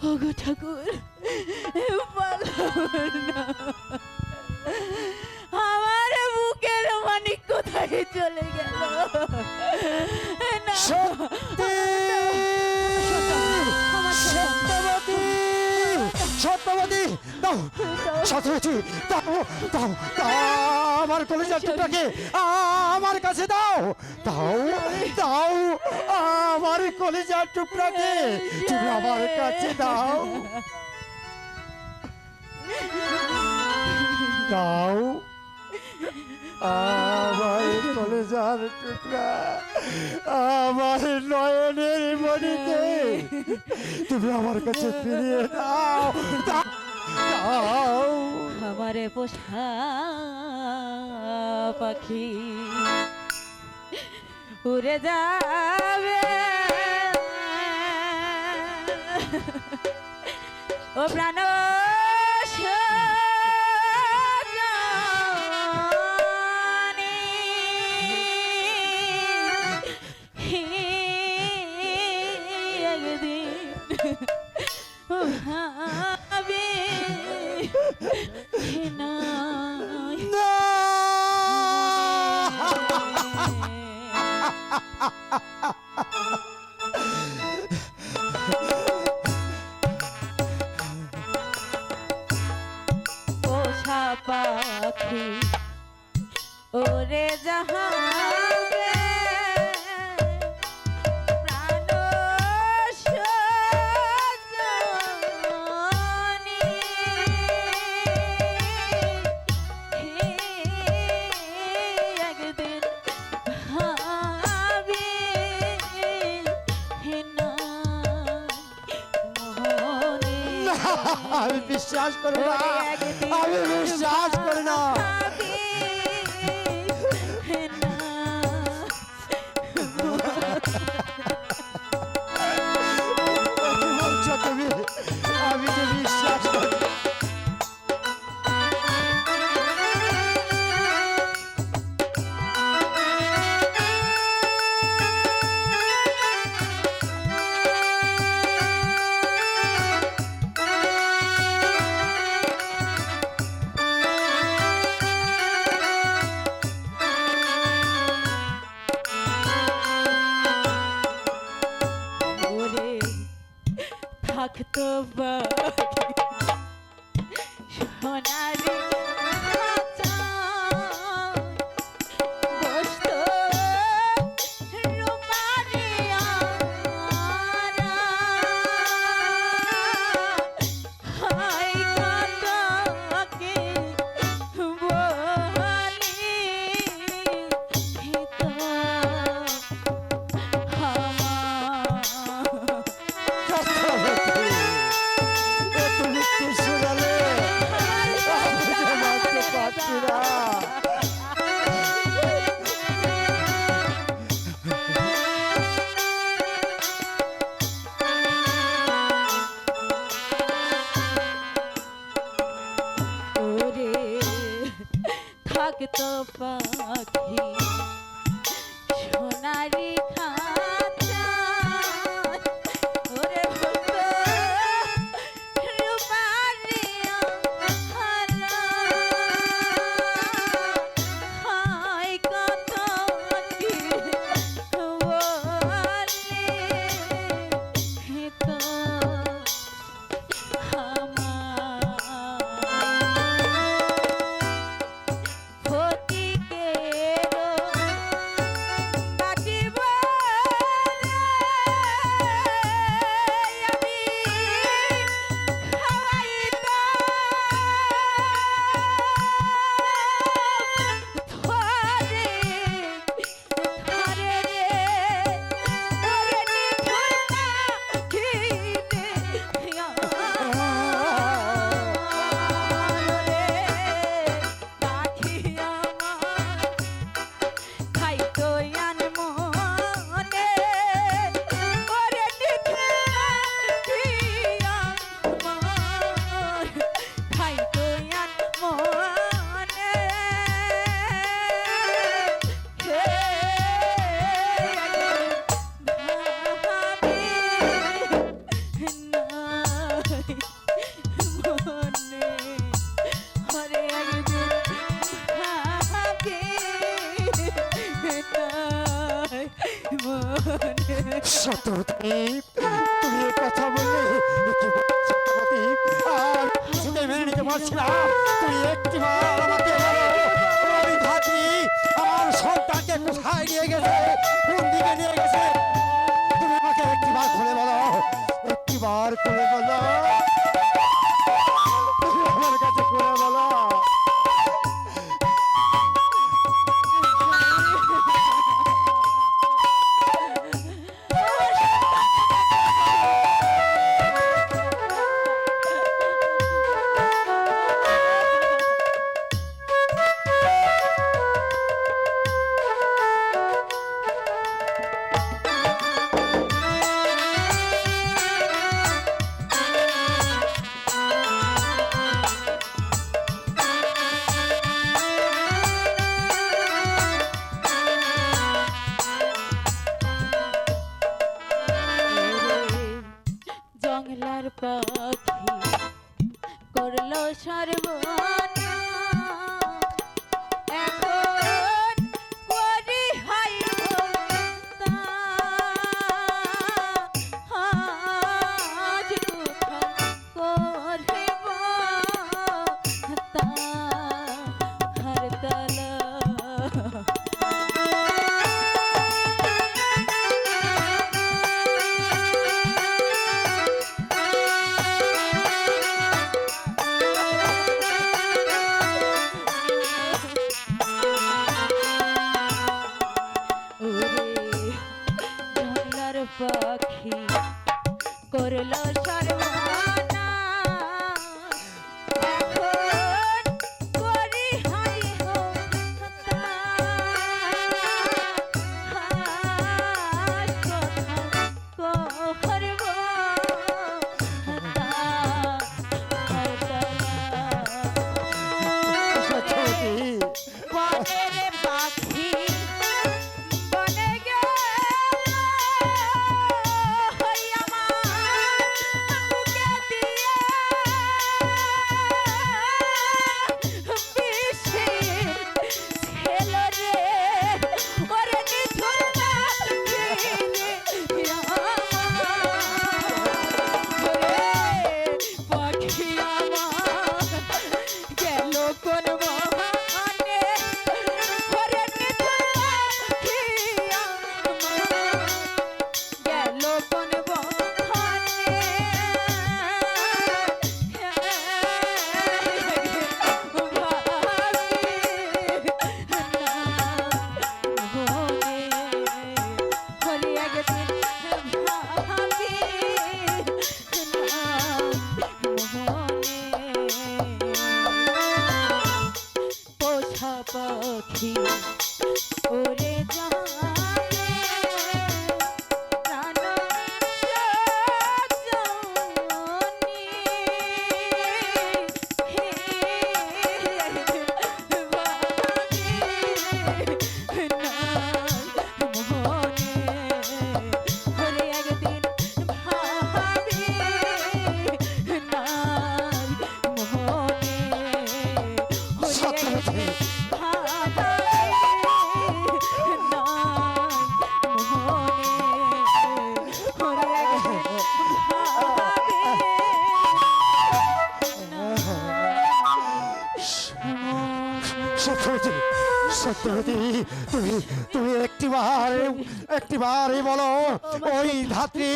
ওগো ঠাকুর আমার বুকের মানিক কোথায় চলে গেল? না। সত্যি! সত্যবতী! সত্যবতী! দাও সত্যবতী দাও দাও দাও। আমার কলেজের টুকটাকে আমার কাছে দাও। দাও দাও আমার কলেজের টুকটাকে তুমি আমার কাছে দাও। দাও আমার কলেজার টুকরা আমার নয়নের মনিতে তুমি আমার কাছে ফিরিয়ে দাও। দাও, দাও। আমারে পোষা পাখি উড়ে যাবে ও প্রাণ। একদিন ভাবে আমি বিশ্বাস করি না আমি বিশ্বাস করি না of uh, পাখি সত্যবতী তুমি এ কথা বললে কি বলছো, আর শুনে মেনে নিতে পারছি না। তুমি একটিবার আমাকে বলো, ওই আমার সন্তানকে কোথায় নিয়ে গেছে? কোন দিকে নিয়ে গেছে? তুমি আমাকে একটিবার খুলে বলো একটিবার খুলে বলো। পাখি করল সর্বনাশ আমার পাখি ওরে যাবে সত্যবতী তুমি তুমি একটিবার একটিবারই বলো ওই ধাত্রী